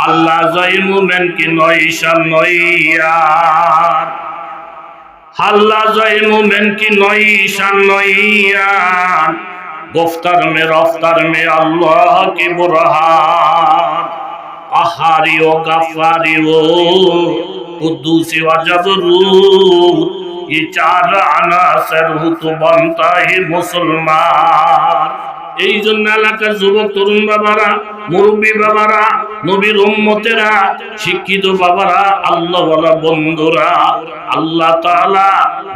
আল্লাহ জয় মুমেন কি নয়শান নইয়ার আল্লাহ জয় মুমেন কি নয়শান নইয়ার গফতার মে রফতার মে আল্লাহ কি বুরহান আহারি ও গাফারি ও কুদ্দুসি ও জবরুত ये चार अनासर हु तो बनता है मुसलमान এই জন্য এলাকার যুবক, তরুণ বাবারা, মুরব্বী বাবারা, নবীর উম্মতেরা, শিক্ষিত বাবারা, আল্লাহ বলা বন্ধুরা, আল্লাহ তাআলা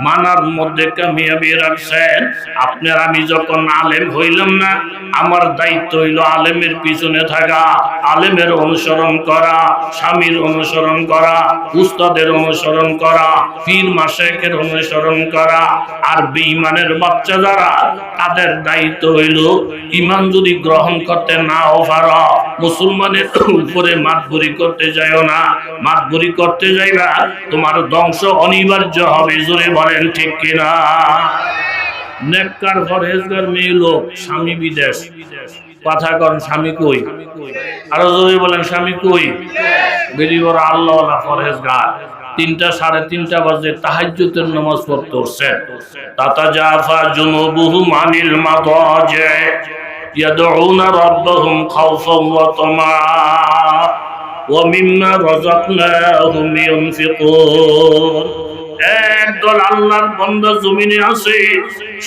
মানার মধ্যে কামিয়াবি রাখছেন আপনার আমি যখন আলেম হইলাম না, আমার দায়িত্ব হইল আলেমের পিছনে থাকা, আলেমের অনুসরণ করা, স্বামীর অনুসরণ করা, উস্তাদের অনুসরণ করা, পীর মাসেকের অনুসরণ করা, আর বেঈমানের বাচ্চা যারা, তাদের দায়িত্ব হইল ইমান যদি গ্রহণ করতে নাও পারো মুসলমানের উপরে মাতবুরি করতে যাইও না। মাতবুরি করতে যাইবা তোমার ধ্বংস অনিবার্য হবে, জোরে বলেন ঠিক কিনা। আল্লাহ পরহেজগার। তিনটা, সাড়ে তিনটা বাজে তাহাজ্যতের নামাজ পড়তে উঠছেন তাতা জাফা জুনুবুহু মানিল মাদাজে, ইয়াদউনা রাব্বাহুম খাওফান ওয়া তামা, ওয়া মিম্মা রাযাকনাহুম ইউনফিকুন একদল আল্লাহর বন্দা জমিনে আছে,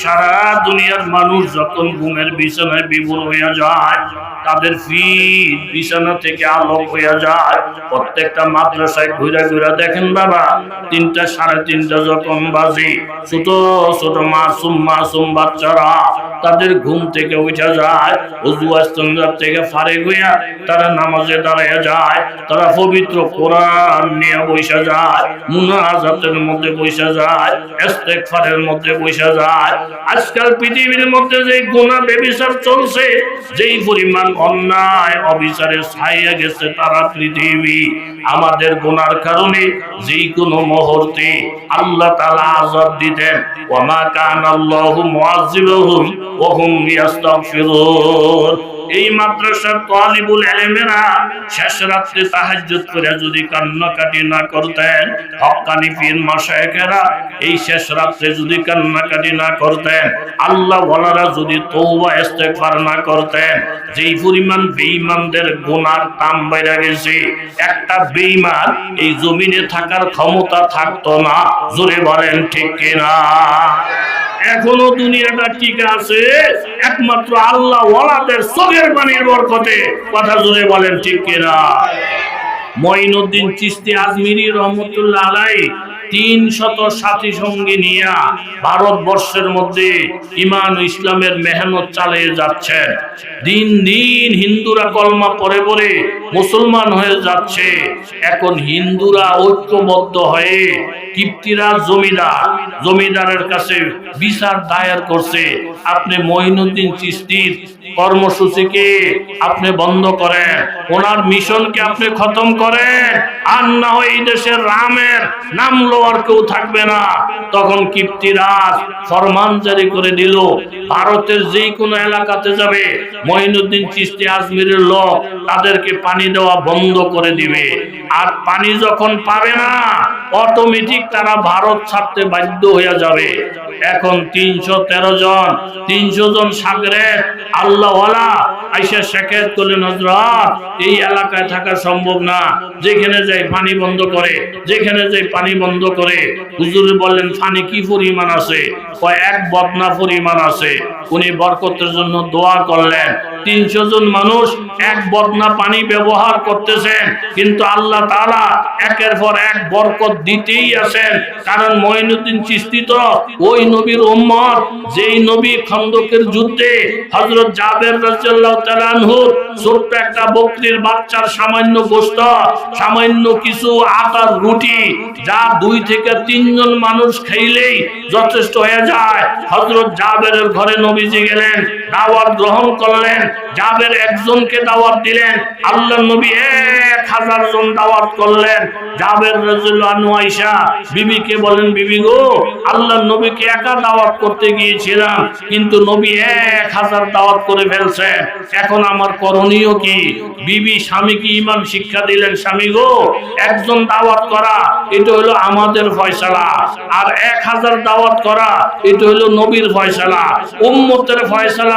সারা দুনিয়ার মানুষ যখন ঘুমের বিছানায় বিভোর হইয়া যায়, তাদের ফিট বিছানা থেকে আলোক হইয়া যায়। প্রত্যেকটা মাদ্রাসায় ঘুরে ঘুরে দেখেন বাবা, তিনটা সাড়ে তিনটা যখন বাজে, ছোট ছোট মাসুম মাসুম বাচ্চারা তাদের ঘুম থেকে উঠা যায় উজু আস্তন্দার থেকে ফারে হইয়া তারা নামাজে দাঁড়াইয়া যায়, তারা পবিত্র কোরআন নিয়ে বৈশা যায়, মুনাজাতের মধ্যে বৈশা যায়, ইস্তেগফারের মধ্যে বৈশা যায়। আজকাল পৃথিবীর মধ্যে যে গুনাহ বেবিচার চলছে, যেই পরিমাণ অন্যায়, অবিচারে ছাইয়া গেছে তারা পৃথিবী। আমাদের গুনার কারণে যে কোনো মুহূর্তে আল্লাহ তাআলা আযাব দিতেন। ওয়া মা কানা আল্লাহু মুআযিবুহুম ওয়া হুম ইয়াস্তাগফিরুন। এই মাদ্রাসার তালিবুল এলেমেরা শেষ রাত্রে তাহাজ্জুদ করে যদি কান্নাকাটি না করতেন হক্কানি পীর মাশায়েখেরা এই শেষ রাত্রে যদি কান্নাকাটি না করতেন, আল্লাহ ওয়ালারা যদি তওবা, ইস্তেগফার না করতেন, যেই পরিমাণ বেঈমানদের গুনার তাম বাইরা গেছে, একটা বেঈমান এই জমিনে থাকার ক্ষমতা থাকতো না। জোরে বলেন, ঠিক কিনা? এখনও দুনিয়াটা ঠিক আছে। একমাত্র আল্লাহ ওয়ালাদের চোখের পানির বরকতে কথা জুড়ে বলেন, ঠিক কিনা? মঈনুদ্দিন চিস্তি আজমিরি রহমতুল্লাহ আলাই তিন শত সাথী সঙ্গী নিয়া ভারতবর্ষের মধ্যে ইমান ইসলামের মেহনত চালিয়ে যাচ্ছেন দিন দিন হিন্দুরা কলমা পরে পরে মুসলমান হয়ে যাচ্ছে। এখন হিন্দুরা ঐক্যবদ্ধ হয়ে কিপ্তিরা জমিদার, জমিদারের কাছে বিচার দায়ের করছে। আপনি মঈনুদ্দিন চিস্তির কর্মসূচিকে আপনি বন্ধ করেন? ওনার মিশনকে আপনি খতম করেন? আর না হয় এই দেশের রামের নাম লোয়ার কেউ থাকবে না। তখন কিপ্তিরাজ ফরমান জারি করে দিল, ভারতের যেই কোনো এলাকাতে যাবে, মঈনুদ্দিন চিস্তি আজমিরের লোক তাদেরকে পানি দেওয়া বন্ধ করে দিবে। আর পানি যখন পাবে না অটোমেটিক তারা ভারত ছাড়তে বাধ্য হয়ে যাবে। এখন তিনশো তেরো জন, তিনশো জন সাগরের আল্লাহওয়ালা আইসা শেখের করলেন হজরত এই এলাকায় থাকা সম্ভব না। যেখানে যাই পানি বন্ধ করে, যেখানে যাই পানি বন্ধ করে। হুজুর বললেন, পানি কি পরিমাণ আছে? এক বদনা পরিমাণ আছে। উনি বরকতের জন্য দোয়া করলেন। তিনশো জন মানুষ এক বদনা পানি ব্যবহার করতেছেন, কিন্তু আল্লাহ তাআলা একের পর এক বরকত দিতেই আছেন। কারণ মঈনুদ্দিন চিস্তি তো ওই নবীর উম্মত, যেই নবী খন্দকের যুদ্ধে হজরত জাবের রাদিয়াল্লাহু তাআলা ছোট্ট একটা বকরির বাচ্চার সামান্য গোস্ত সামান্য কিছু আটার রুটি, যা দুই থেকে তিনজন মানুষ খেইলেই যথেষ্ট হয়ে যায়। হজরত জাবেরের ঘরে নবীজি গেলেন। দাওয়াত গ্রহণ করলেন, জাবের একজনকে দাওয়াত দিলেন, আল্লাহ নবী এক হাজার জন দাওয়াত করলেন। আনহু আয়েশা, বিবিকে বলেন, বিবি গো আল্লাহর নবীকে একা দাওয়াত করতে গিয়েছিলাম, কিন্তু নবী এক হাজার দাওয়াত করে ফেলছে এখন আমার করণীয় কি? বিবি, স্বামীকে ইমান শিক্ষা দিলেন, স্বামী গো, একজন দাওয়াত করা, এটা হলো আমাদের ফয়সালা। আর এক হাজার দাওয়াত করা, এটা হলো নবীর ফয়সালা। উম্মতের ফয়সালা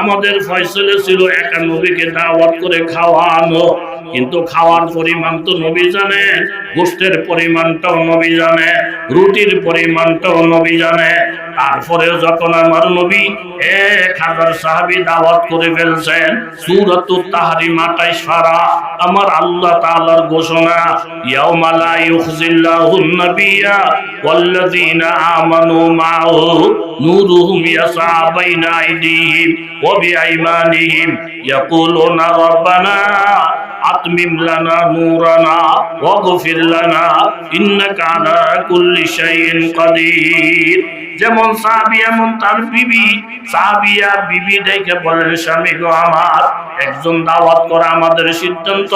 আমাদের ফয়সলে ছিল একা নবীকে দাওয়াত করে খাওয়ানো। কিন্তু খাওয়ার পরিমাণ তো নবী জানে, গোষ্ঠের পরিমাণটাও নবী জানে, রুটির পরিমাণটাও নবী জানে। তারপরে যখন আমার নবী এক হাজার সাহাবি দাওয়াত করে ফেলছেন সুরতুল তাহারিমা সারা, আমার আল্লাহ তাআলার ঘোষণা, ইয়াউমা লা ইউখজিল্লাহুন নাবিয়্যা ওয়াল্লাযীনা আমানু মা'হু নূরুহুম ইয়াসআ বাইনা আইদিহিম ওয়া বিআইমানিহিম, ইয়াকুলুনা রাব্বানা أتمم لنا نورنا واغفر لنا إنك على كل شيء قدير যেমন সাহাবি এমন তার বিবি সাহাবিয়া বিবি দেখে বলেন স্বামী গো আমার একজন দাওয়াত করা আমাদের সিদ্ধান্ত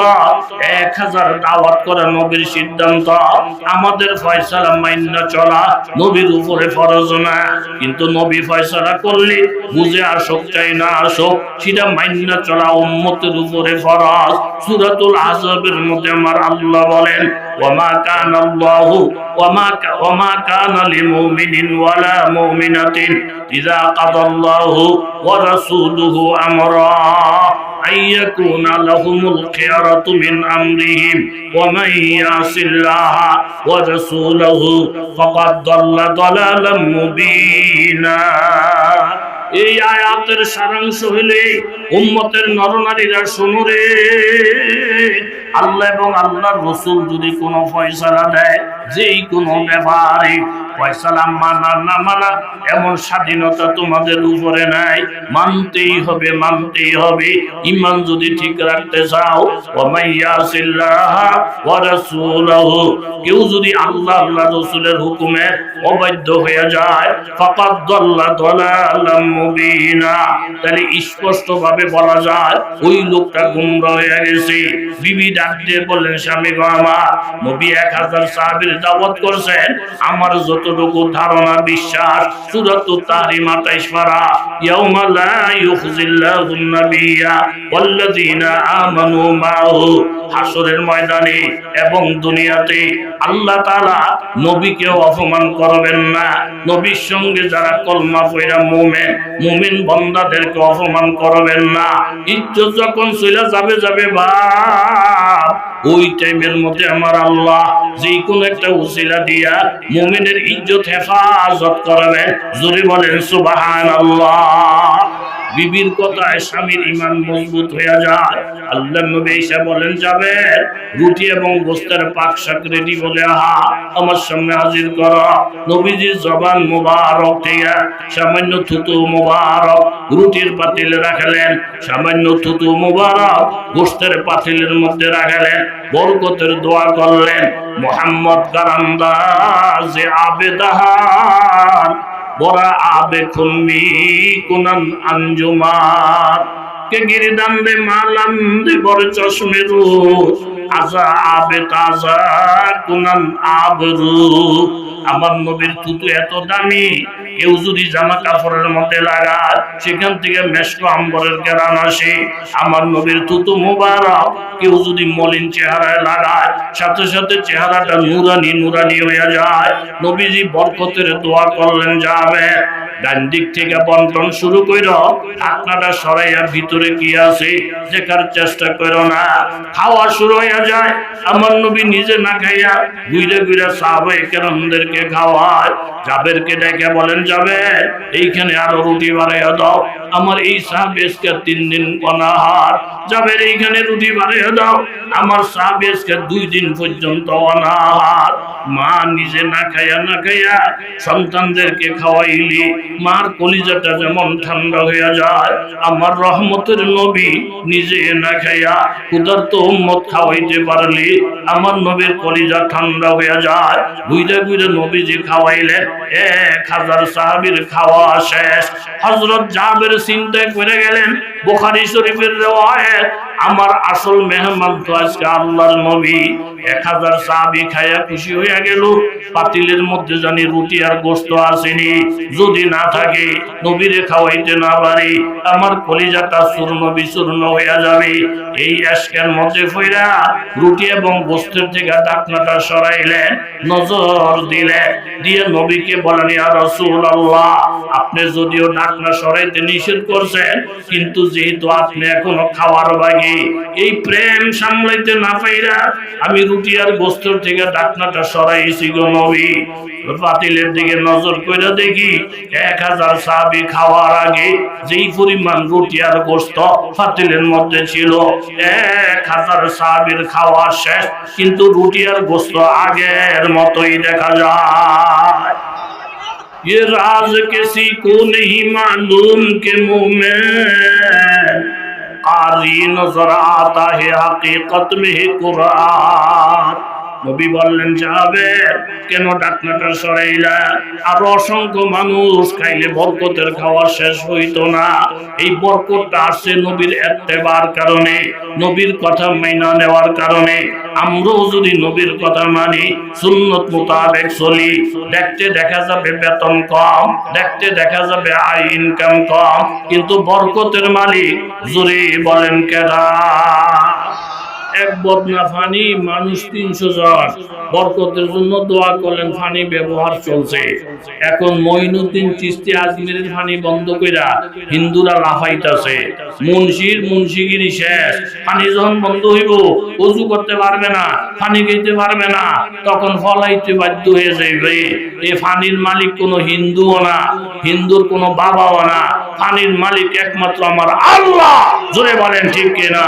এক হাজার দাওয়াত করা নবীর সিদ্ধান্ত আমাদের ফয়সালা মান্য চলা নবীর উপরে ফরজ না কিন্তু নবী ফয়সালা করলে বুঝে আসুক চাই না আসুক সেটা মান্য চলা উম্মতের উপরে ফরজ সূরাতুল আযবের মধ্যে আমার আল্লাহ বলেন, ওয়ামা কান আল্লাহু ওয়ামা ওয়ামা কান লিমুমিনিন ওয়ালা মুমিনাতিন, ইযা কাদাল্লাহু ওয়া রাসূলুহু আমরা আইয়াকুন লাহুমুল খিয়ারাতু মিন আমরিহিম, ওয়া মান ইয়াসিল্লাহা ওয়া রাসূলহু ফাকাদ দাল্লা দালালাম মুবিনা। এই আয়াতের সারাংশ হইলে উম্মতের নরনারীরা শুনুরে। আল্লাহ এবং আল্লাহর রসুল যদি কোনো ফয়সালা দেয় যেই কোনো ব্যাপারে ফয়সালা মানা না মানা, এমন স্বাধীনতা তোমাদের উপরে নাই। মানতেই হবে মানতেই হবে। ইমান যদি ঠিক রাখতে চাও কেউ যদি আল্লাহ আল্লাহ রসুলের হুকুমে অবাধ্য হয়ে যায় তাহলে স্পষ্ট ভাবে বলা যায়, ওই লোকটা গুমরা হয়ে গেছে। বিবি ডাক দিয়ে বললেন, স্বামী গো আমার, নবী এক হাজার সাহাবীর দাওয়াত করছেন। আমার যতটুকু ধারণা, বিশ্বাস, সুরাত তাহরিমা তাইসফারা ইয়াউমা লা ইউখজিল্লাহু নাবিয়্যা ওয়াল্লাযীনা আমানু মাহু। হাসরের ময়দানে এবং দুনিয়াতে আল্লাহ তাআলা নবীকে অপমান করবেন না। নবীর সঙ্গে যারা কলমা পয়রা মুমিন মুমিন বান্দাদেরকে অপমান করবেন না। ইজ্জত যখন চলে যাবে যাবে বাপ ওই টাইমের মধ্যে আমার আল্লাহ যে কোনো একটা উসিলা দিয়া মুমিনের ইজ্জত হেফাজত করাবেন জোরে বলেন, সুবহানাল্লাহ। বিবির কথায় স্বামীর ইমান মজবুত হয়ে যায়। আল্লাহ নবী এসে বলেন, যাবে। রুটি এবং গোস্তের পাক শাক রেডি বলে, আহা, আমার সামনে হাজির কর। নবীজির জবান মুবারক থেকে সামান্য থুতু মোবারক রুটির পাতিল রাখলেন। সামান্য থুতু মোবারক গোস্তের পাতিলের মধ্যে রাখলেন। বরকতের দোয়া করলেন। মোহাম্মদ কারান্দাজ আবেদাহান বরা আবে খুলমি কুনান আঞ্জুমার কে গিরিদাম বে মালাম দে বর চশমে রু আমার নবীর এত দামি, কেউ যদি জামা কাপড়ের মধ্যে সেখান থেকে মেশকো আম্বরের আসে। আমার নবীর কেউ যদি মলিন চেহারায় লাগায়, সাথে সাথে চেহারাটা নুরানি নুরানি হয়ে যায়। নবীজি বরকতের দোয়া করলেন, যাবে। ডান দিক থেকে বন্টন শুরু কইর আপনারা সরাইয়া ভিতরে কি আছে, দেখার চেষ্টা করো না। খাওয়া শুরু হয়ে যায়, আমার নবী নিজে না খাইয়া গুইরে গুইরে সাহাবায়ে কেরামদেরকে খাওয়ায়, জাবেরকে ডেকে বলেন যাবে এইখানে আরও রুটি বাড়াইয়া দাও, আমার এই সাহাবেজকে তিন দিন অনাহার যাবে এইখানে রুটি বাড়াইয়া দাও, আমার সাহাবেজকে দুই দিন পর্যন্ত অনাহার। মা নিজে না খাইয়া না খাইয়া সন্তানদেরকে খাওয়াইলি, মার কলিজাটা যেমন ঠান্ডা হইয়া যায়, আমার রহমতের নবী নিজে না খাইয়া ক্ষুধার্ত উম্মত খাওয়াইতে পারলি, আমার নবীর কলিজা ঠান্ডা হইয়া যায়। বুঝে বুঝে নবীজি খাওয়াইলে এক হাজার সাহাবির খাওয়া শেষ। হজরত জাবের চিন্তায় করে গেলেন বোখারি শরীফের রেওয়ায়েত আমার আসল মেহমান তো আজকে আল্লাহর নবী। এক হাজার সাহাবি খাইয়া খুশি হইয়া গেল। পাতিলের মধ্যে জানি রুটি আর গোস্ত আসেনি। যদি না থাকে, নবীরে খাওয়াইতে না পারি, আমার কলিজাটা চূর্ণ বিচূর্ণ হইয়া যাবে। এই আজকের মধ্যে ফইরা রুটি এবং গোস্তের থেকে ডাকনাটা সরাইলেন নজর দিলে, দিয়ে নবীকে বলেন, ইয়া রসুল আল্লাহ আপনি যদিও ডাকনা সরাইতে নিষেধ করছেন, কিন্তু যেহেতু আপনি এখনও খাওয়ার বাকি, এই প্রেম সামলাইতে না পাইরা আমি রুটি আর গোস্তর থেকে ডাকনাটা সরাইছি গো নবী। পাতিলের দিকে নজর করে দেখি, এক হাজার খাওয়ার আগে যেই পরিমাণ রুটি আর গোস্ত মধ্যে ছিল, এক হাজার সাহাবির খাওয়া শেষ। কিন্তু রুটি আর গোস্ত আগের মতোই দেখা যায়। یہ راز کسی کو نہیں معلوم کہ منہ میں قاری نظر آتا ہے حقیقت میں قرآن নবী বললেন, যাবে। কেন ডাকনাটা সরাইলা? আর অসংখ্য মানুষ খাইলে বরকতের খাওয়া শেষ হইতো না। এই বরকতটা আসছে নবীর এত্তেবার কারণে, নবীর কথা মাইনা নেওয়ার কারণে। আমরাও যদি নবীর কথা মানি, সুন্নত মোতাবেক চলি। দেখতে দেখা যাবে বেতন কম, দেখতে দেখা যাবে আয় ইনকাম কম। কিন্তু বরকতের মালিক জোরে বলেন, কেডা? এক বদনা ফানি, মানুষ তিনশো জন। বরকতের জন্য দোয়া করলেন, ফানি ব্যবহার চলছে। এখন মঈনুদ্দিন চিস্তি আজমিরের ফানি বন্ধ কইরা হিন্দুরা লাফাইতাছে। মুন্সির মুন্সিগিরি শেষ। ফানি যখন বন্ধ হইব উজু করতে পারবে না, ফানি খেতে পারবে না। তখন ফলাইতে বাধ্য হয়ে যাইবে। এই ফানির মালিক কোনো হিন্দুও না, হিন্দুর কোনো বাবাও না। ফানির মালিক একমাত্র আমার আল্লাহ। জোরে বলেন, ঠিক কিনা?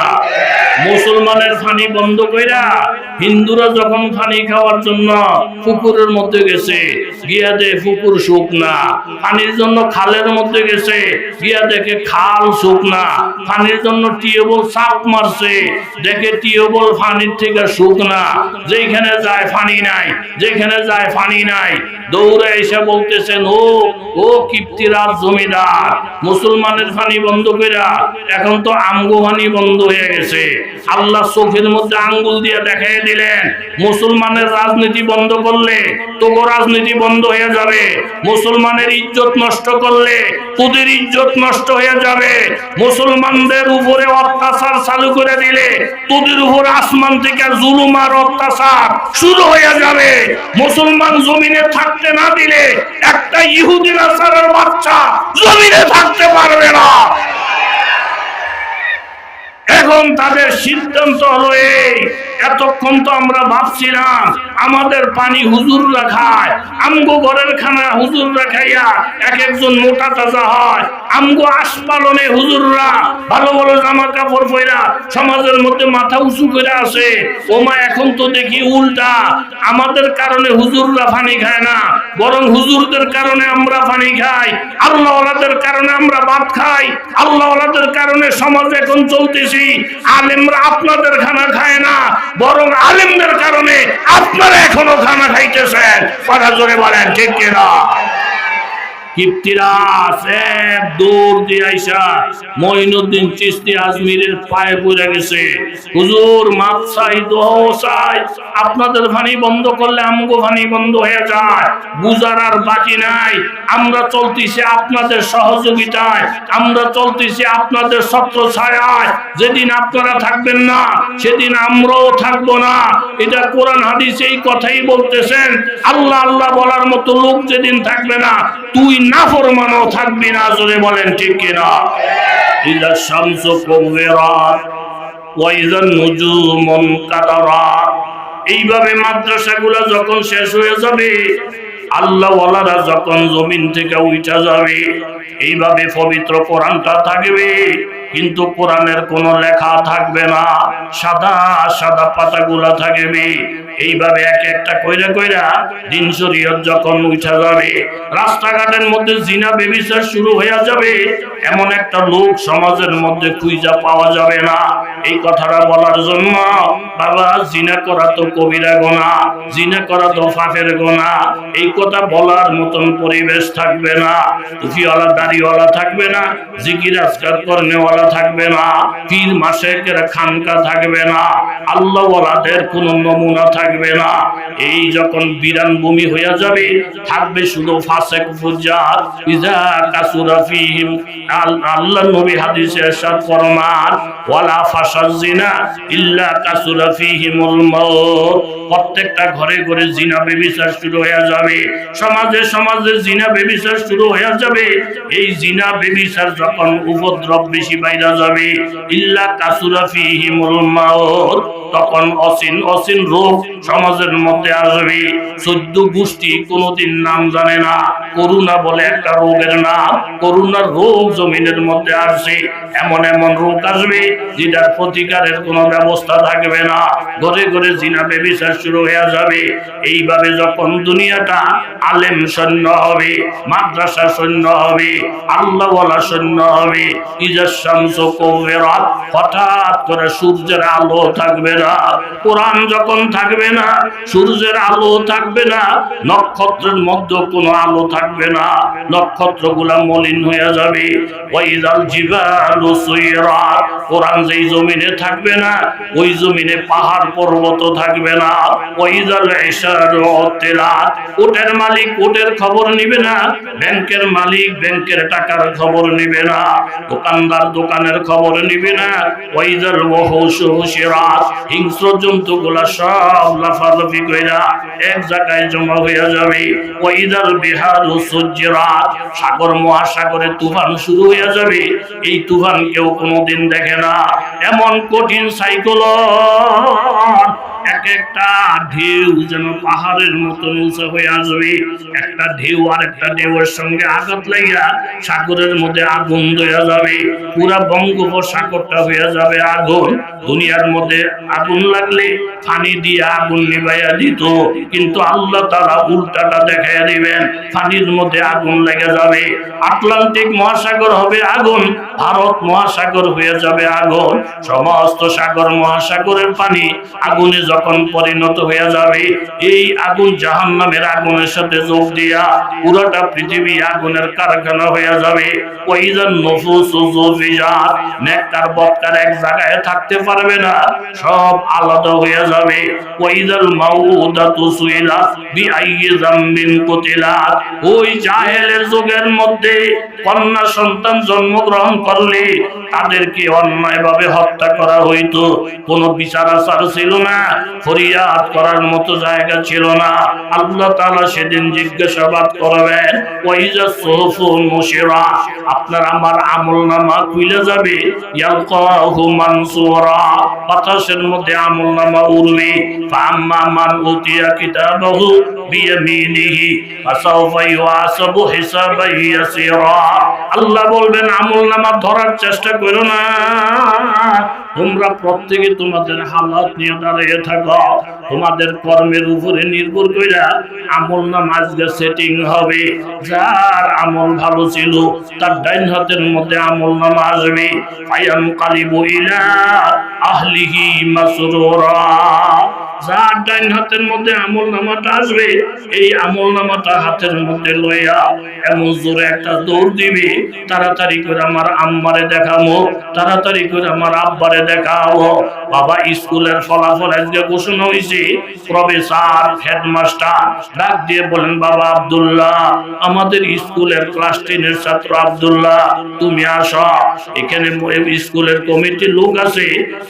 মুসলমানের ফানি বন্ধ কইরা হিন্দুরা যখন ফানি খাওয়ার জন্য পুকুরের মধ্যে গেছে, গিয়া দে পুকুর শুকনা পানির জন্য খালের মধ্যে গেছে, গিয়া দেখে খাল শুকনা পানির জন্য টিউবওয়েল সাপ মারছে, দেখে টিউবওয়েল পানির থেকে শুকনা যেখানে যায় পানি নাই যেখানে যায় পানি নাই। দৌড়ে এসে বলতেছেন ও ও কিপ্তিরাজ জমিদার মুসলমানের পানি বন্ধ কইরা এখন তো আমগো পানি বন্ধ হয়ে গেছে। আল্লাহ চোখের মধ্যে আঙ্গুল দিয়ে দেখাই দিলেন, মুসলমানের রাজনীতি বন্ধ করলে তোগো রাজনীতি বন্ধ হয়ে যাবে, মুসলমানের ইজ্জত নষ্ট করলে তোদের ইজ্জত নষ্ট হয়ে যাবে, মুসলমানদের উপরে অত্যাচার চালু করে দিলে তোদের উপর আসমান থেকে জুলুম আর অত্যাচার শুরু হয়ে যাবে। মুসলমান জমিনে থাকতে না দিলে একটা ইহুদি নাসারের বাচ্চা জমিনে থাকতে পারবে না। এখন তাদের সিদ্ধান্ত হলো এই এতক্ষণ তো আমরা ভাবছিলাম, আমাদের পানি হুজুর রাখায় আমগো ঘরের খানা হুজুর রাখাইয়া এক একজন মোটা তাজা হয়। আমগো আশপালনে হুজুররা ভালো ভালো জামা কাপড় পরা সমাজের মধ্যে মাথা উঁচু করে আসে। ওমা, এখন তো দেখি উল্টা। আমাদের কারণে হুজুররা পানি খায় না, বরং হুজুরদের কারণে আমরা পানি খাই। আল্লাহওয়ালাদের কারণে আমরা ভাত খাই। আল্লাহওয়ালাদের কারণে সমাজ এখন চলতেছি। আলেমরা আপনাদের খানা খায় না বরং আলিমদের কারণে আপনারা এখনও খানা খাইতেছেন। কথা জোরে বলেন ঠিক কিনা? আপনাদের ফানি বন্ধ করলে আমগো ফানি বন্ধ হয়ে যায়। বাকি নাই। আমরা চলতেছি আপনাদের সহযোগিতায়, আমরা চলতেছি আপনাদের ছত্র ছায়ায় যেদিন আপনারা থাকবেন না, সেদিন আমরাও থাকব না। এটা কোরআন হাদিসে এই কথাই বলতেছেন। আল্লাহ আল্লাহ বলার মতো লোক যেদিন থাকবে না, তুই না ফরমানও থাকবি না, জোরে বলেন ঠিক কিনা? ইদা শামস কুবিরাত ওয়া ইদা নুজুমুন কাদারাত এইভাবে মাদ্রাসাগুলো যখন শেষ হয়ে যাবে আল্লাহওয়ালারা যখন জমিন থেকে উঠা যাবে, এইভাবে পবিত্র কোরআনটা থাকবে। কিন্তু কোরআনের কোনো লেখা থাকবে না। সাদা সাদা পাতাগুলা থাকবে এইভাবে এক একটা কইরা কইরা দিন শরীয়ত যখন উঠা যাবে, রাস্তাঘাটের মধ্যে জিনা বেবিচার শুরু হয়ে যাবে, এমন একটা লোক সমাজের মধ্যে খুঁজা পাওয়া যাবে না। এই কথাটা বলার জন্য বাবা, জিনা করা তো কবিরা গোনা, জিনা করা তো ফাঁকের গোনা। এই কথা বলার মতন পরিবেশ থাকবে না। দাড়িওয়ালা থাকবে না। জিকির, আজকার কর্নেওয়ালা থাকবে না পীর মাসেকের খানকা থাকবে না আল্লাহওয়ালাদের কোনো নমুনা থাকবে না। এই যখন বিরান ভূমি হয়ে যাবে, থাকবে শুধু ফাসেক ফুজার ইজা নবী হাদিসে এরশাদ ফরমান, ওয়ালা ফাসাজ জিনা ইল্লা প্রত্যেকটা ঘরে ঘরে জিনা বেবিচার শুরু হয়ে যাবে। সমাজে সমাজে জিনা বেবিচার শুরু হয়ে যাবে। এই জিনা বেবিচার যখন উপদ্রব বেশি যাবে ইল্লা কাসুরা ফিহিমুল মাউত। তখন অসীন অসীন রোগ সমাজের মধ্যে আসবে। চোদ্দ গোষ্ঠী কোনোদিন নাম জানে না। করুণা বলে একটা রোগের নাম। করুণার রোগ জমিনের মধ্যে আসছে এমন এমন রোগ আসবে যেটার প্রতিকারের কোনো ব্যবস্থা থাকবে না। ঘরে ঘরে জিনা বেবিচার শুরু হয়ে যাবে। এইভাবে যখন দুনিয়াটা আলেম সৈন্য হবে, মাদ্রাসা সৈন্য হবে, আল্লাহওয়ালা সৈন্য হবে ইজার শামস কৌমেরাত হঠাৎ করে সূর্যের আলো থাকবে না, কোরআন যখন থাকবে না, সূর্যের আলো থাকবে না, নক্ষত্রের মধ্যে কোনো আলো থাকবে না, নক্ষত্রগুলা মলিন হয়ে যাবে। ওয়াইদাল জিবালু সুইরাত কোরআন যেই জমিনে থাকবে না, ওই জমিনে পাহাড় পর্বত থাকবে না। ওয়াইদাল ইশারু তিলাত ওটের মালিক ওটের খবর নিবে না, ব্যাংকের মালিক ব্যাংকের টাকার খবর নিবে না। দোকানদার দোকানের খবর নিবি না। ওয়াইদাল ওয়াহুশু হুশিরাত হিংস্র জন্তুগুলা সব লাফালাফি কইরা এক জায়গায় জমা হইয়া যাবে। ওইদার বিহার ও সজ্জিরাত সাগর মহাসাগরে তুফান শুরু হইয়া যাবে। এই তুফান কেউ কোনোদিন দেখে না। এমন কঠিন সাইকেল এক একটা ঢেউ যেন পাহাড়ের মতন উঁচু হয়ে আসবে। একটা ঢেউ আর একটা ঢেউয়ের সঙ্গে আঘাত লাগিয়া সাগরের মধ্যে আগুন দেওয়া যাবে। পুরা বঙ্গোপসাগরটা হয়ে যাবে আগুন। দুনিয়ার মধ্যে আগুন লাগলে পানি দিয়ে আগুন নিভাইয়া দিত। কিন্তু আল্লাহ তারা উল্টাটা দেখাইয়া দিবেন পানির মধ্যে আগুন লেগে যাবে। আটলান্টিক মহাসাগর হবে আগুন, ভারত মহাসাগর হয়ে যাবে আগুন। সমস্ত সাগর মহাসাগরের পানি আগুনে যখন পরিণত হয়ে যাবে, এই আগুন জাহান নামের আগুনের সাথে যোগ দিয়া পুরোটা পৃথিবী আগুনের কারখানা হয়ে যাবে। জুফিজাত নেককার বক্কার এক জায়গায় থাকতে পারবে না, সব আলাদা হয়ে যাবে। মাউদাতু ওই জাহেলের যুগের মধ্যে কন্যা সন্তান জন্মগ্রহণ করলে তাদেরকে অন্যায়ভাবে হত্যা করা হইতো। কোনো বিচার আচার ছিল না, ফরিয়াদ করার মতো জায়গা ছিল না। আল্লাহ তাআলা সেদিন জিজ্ঞাসাবাদ করবেন সুহুফুন মুশিরা, আপনার আমার খুলে যাবে? মানসুরা, বাতাসের মধ্যে উড়বে। আল্লাহ বলবেন আমল নামা ধরার চেষ্টা করো না। তোমরা প্রত্যেকে তোমাদের হালাত নিয়ে দাঁড়িয়ে থাকো। তোমাদের কর্মের উপরে নির্ভর করে আমল নাম আজকে সেটিং হবে। যার আমল ভালো ছিল, তার ডাইন হাতের মধ্যে আমল নাম আসবে আয়াম কালিবু ইলা আহলিহি মাসরুরা। যার ডাইন হাতের মধ্যে আমল নামাটা আসবে, এই আমল নামাটা হাতের মধ্যে লইয়া এমন জোরে একটা দৌড় দিবে, তাড়াতাড়ি করে আমার আম্মারে দেখাবো, তাড়াতাড়ি করে আমার আব্বারে দেখাবো। বাবা, স্কুলের ফলাফল আজকে ঘোষণা হয়েছে প্রফেসর, হেডমাস্টার, ডাক দিয়ে বলেন, বাবা আব্দুল্লাহ, আমাদের স্কুলের ক্লাস টেনের ছাত্র আব্দুল্লাহ, তুমি আসো। এখানে স্কুলের কমিটির লোক আছে,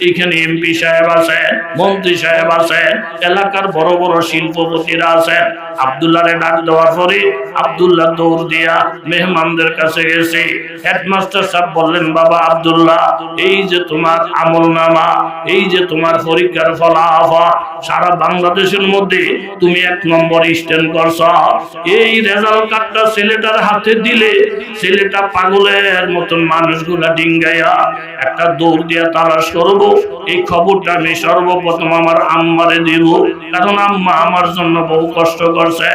এখানে এমপি সাহেব আছে, মন্ত্রী সাহেব আছে এলাকার বড় বড় শিল্পপতিরা আছেন আবদুল্লাহরে ডাক দেওয়ার পরে আবদুল্লাহ দৌড় দিয়া মেহমানদের কাছে গেছে। হেডমাস্টার সাহেব বললেন, বাবা আবদুল্লাহ, এই যে তোমার আমল নামা এই যে তোমার পরীক্ষার ফলাফল, সারা বাংলাদেশের মধ্যে তুমি এক নম্বর স্ট্যান্ড করছ। এই রেজাল্ট কার্ডটা ছেলেটার হাতে দিলে ছেলেটা পাগলের মতন মানুষগুলা ডিঙ্গাইয়া একটা দৌড় দিয়া তালাশ করব। এই খবরটা আমি সর্বপ্রথম আমার আম্মারে দিব কারণ আম্মা আমার জন্য বহু কষ্ট করছে।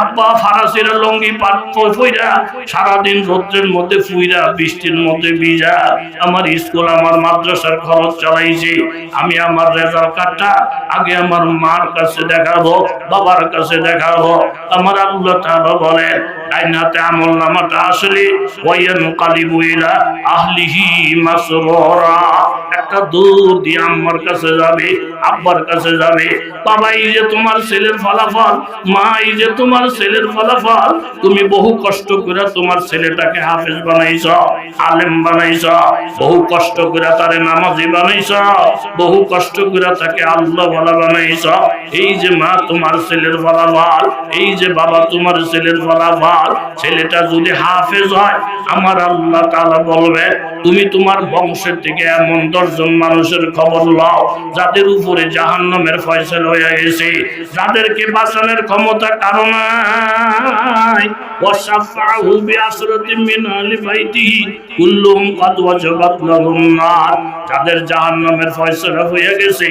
আব্বা ফারাসিরা লঙ্গি ফইরা, সারাদিন রৌদ্রের মধ্যে ফুইরা, বৃষ্টির মধ্যে ভিজা। আমার স্কুল, আমার মাদ্রাসার খরচ চালাইছি। আমি আমার রেজাল্ট কার্ডটা আগে আমার মার কাছে দেখাবো, বাবার কাছে দেখাবো। আমার আল্লাহ তাআলা বলেন আইনাতে আমল নামাটা আসলে আহলিহি মাসরুরা। একটা দূর দিয়ে আম্মার কাছে যাবে, আব্বার কাছে যাবে। বাবা, এই যে তোমার ছেলের ফলাফল, মা, এই যে তোমার ছেলের ফলাফল, তুমি বহু কষ্ট করে তোমার ছেলেটাকে হাফেজ বানাইছ, আলেম বানাইছ, বহু কষ্ট করে তারে নামাজি বানাইছ, বহু কষ্ট করে তাকে আল্লাহ বলা বানাইছ। এই যে মা, তোমার ছেলের ফলাফল, এই যে বাবা, তোমার ছেলের ফলাফল ছেলেটা যদি হাফেজ হয়, আমার আল্লাহ তাআলা বলবে, তুমি তোমার বংশের থেকে এমন দশজন মানুষের খবর লও, যাদের উপরে জাহান্নামের ফয়সাল হয়ে গেছে, যাদেরকে বাঁচানোর ক্ষমতা কারণ যাদের হয়ে গেছে,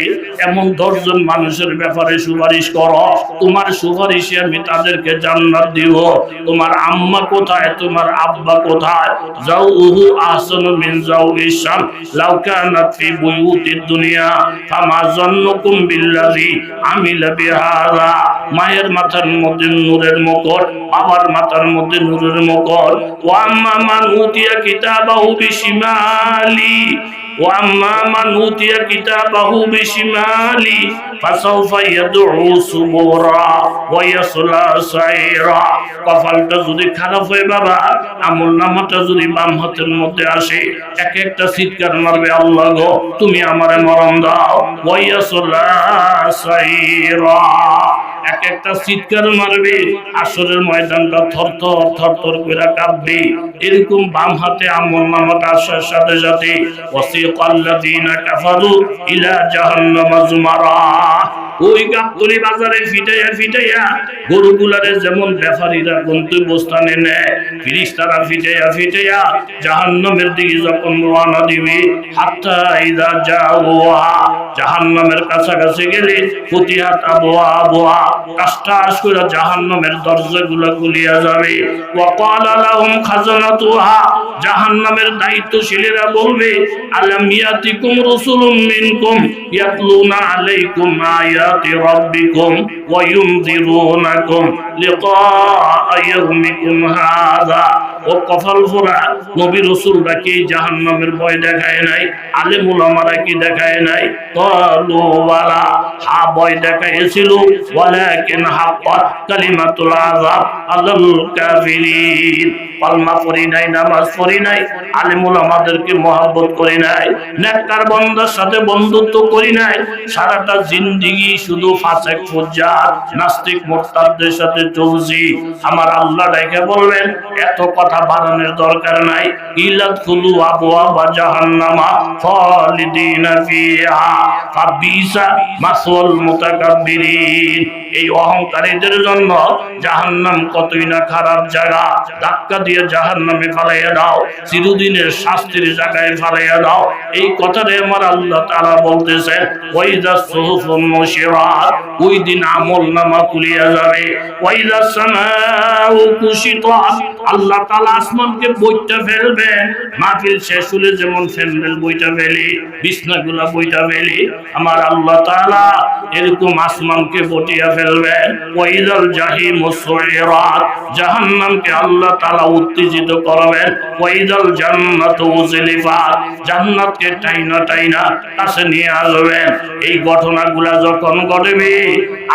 এমন দশজন মানুষের ব্যাপারে সুপারিশ করো। তোমার সুপারিশে আমি তাদেরকে জান্নাত দিব। তোমার আম্মা কোথায়? তোমার আব্বা কোথায়? যাও উহু আহসানু মিন যাও ইসাম লাউ কানাত ফি বুয়ুতিদ দুনিয়া, ফামা জান্নুকুম বিল্লাযী আমিলা বিহাযা। মায়ের মাথার মধ্যে নূরের মুকুট বাবার মাথার মধ্যে নূরের মুকুট ওয়া আম্মা মান উতিয়া কিতাবাহু বিশিমালি। وأما من أوتي كتابه بشماله فسوف يدعو سبورا ويصلى سعيرا কপালটা যদি খারাপ হয়ে বাবা আমল নামাটা যদি বাম হাতের মধ্যে আসে এক একটা চিৎকার মারবে আল্লাহ গো তুমি আমারে মরণ দাও ওয়াইয়াসুল্লাহ সাইরা এক একটা চিৎকার মারবে, আসরের ময়দানটা থরথর থরথর করে কাঁপবে এরকম বাম হাতে আমল সাথে সাথে কাফারু ইলা জাহান্নামা ওই বাজারে ফিটাইয়া ফিটাইয়া গরুগুলারে যেমন ব্যাপারীরা গন্তব্যস্থানে নেয়, ফিরিস্তারা ফিটাইয়া ফিটাইয়া জাহান্নামের দিকে যখন রওনা দিবে, হাত্তা ইদা জাহান্নামের কাছাকাছি গেলে ফতিহাত আবওয়া আবওয়া কাস্টাস করে জাহান্নামের দরজাগুলো খুলিয়া যাবে। ওয়াকালা লাহুম খাজানাতুহা। জাহান্নামের দায়িত্বশীলেরা বলবে, আলাম ইয়াতিকুম রাসূলুম মিনকুম ইয়াতলুনা আলাইকুম আয়াতি রাব্বিকুম? ইউনযিরুনাকুম লিকাআ ইয়াউমিকুম হাযা ও কফল ফোরা নবী রাসূলরা কি জাহান্নামের ভয় দেখায় নাই? আলেম উলামারা কি দেখায় নাই? ক্বালু ওয়ালা, হা ভয় দেখাইছিল ওয়ালাকিন হাক্কাত কালিমাতুল আযাব আলাল কাফিরিন। পালমা পড়ি নাই, নামাজ পড়ি নাই, আলেমুল আমাদেরকে মহাব্বত করি নাই, নেককার বন্দার সাথে বন্ধুত্ব করি নাই, সারাটা জিন্দিগি শুধু ফাসেক ফুজ্জার নাস্তিক মোরতাদদের সাথে চলছি। আমার আল্লাহ রেখে বলবেন, এত কথা বাড়ানোর দরকার নাই ইলাত খুলু আবওয়া বা জাহান্নামা খালিদিনা ফিহা, ফাবিসা মাসওয়াল মুতাকাব্বিরিন। এই অহংকারীদের জন্য জাহান্নাম কতই না খারাপ জায়গা। ধাক্কা দিয়ে জাহান্নামে ফালাইয়া দাও, চিরদিনের শাস্তির জায়গায় ফালাইয়া দাও। এই কথাটাই আমার আল্লাহ বলতেছেন, ওয়াইদা সুহুফুন মুশিরাত ওই দিন আমল নামা খুলিয়া যাবে। কুশিতাত আল্লাহ তাআলা আসমানকে বইটা ফেলবে, মাহফিল শেষ হলে যেমন ফ্যান্ডেল বইটা ফেলি, বিছনাগুলা বইটা ফেলি, আমার আল্লাহ তাআলা এরকম আসমানকে বটিয়া ফেলবে। ওয়াইদাল জাহিম সুইরাত জাহান্নামকে আল্লাহ তাআলা উত্তেজিত করবেন ওয়াইদাল জান্নাত উজলিফাত জান্নাতকে টাইনা টাইনা কাছে নিয়ে আসবেন এই ঘটনাগুলা যখন ঘটবে,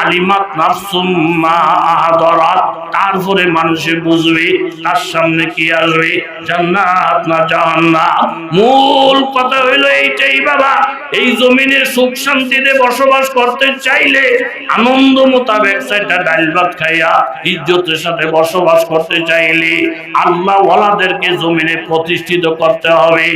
আলিমাত নাফসুম মা আহাদারাত, তারপরে মানুষে বুঝবে তার সামনে কি আসবে। জান্নাত না জাহান্নাম? মূল কথা হইল এইটাই বাবা এই জমিনে সুখ শান্তিতে বসবাস করতে চাইলে আনন্দ মোতাবেক সেটা ডাল ভাত খাইয়া ইজ্জতের সাথে বসবাস করতে চাইলে আল্লাহ ওয়ালাদেরকে জমিনে প্রতিষ্ঠিত করতে হবে।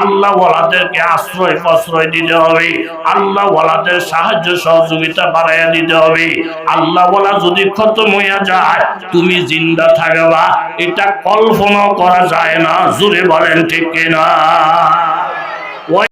আল্লাহ ওয়ালাদেরকে আশ্রয় প্রশ্রয় দিতে হবে। আল্লাহ ওয়ালাদের সাহায্য সহযোগিতা বাড়াইয়া দিতে হবে। আল্লাহ ওয়ালা যদি খতম হইয়া যায়, তুমি জিন্দা থাকবা। এটা কল্পনা করা যায় না, জোরে বলেন ঠিক কিনা?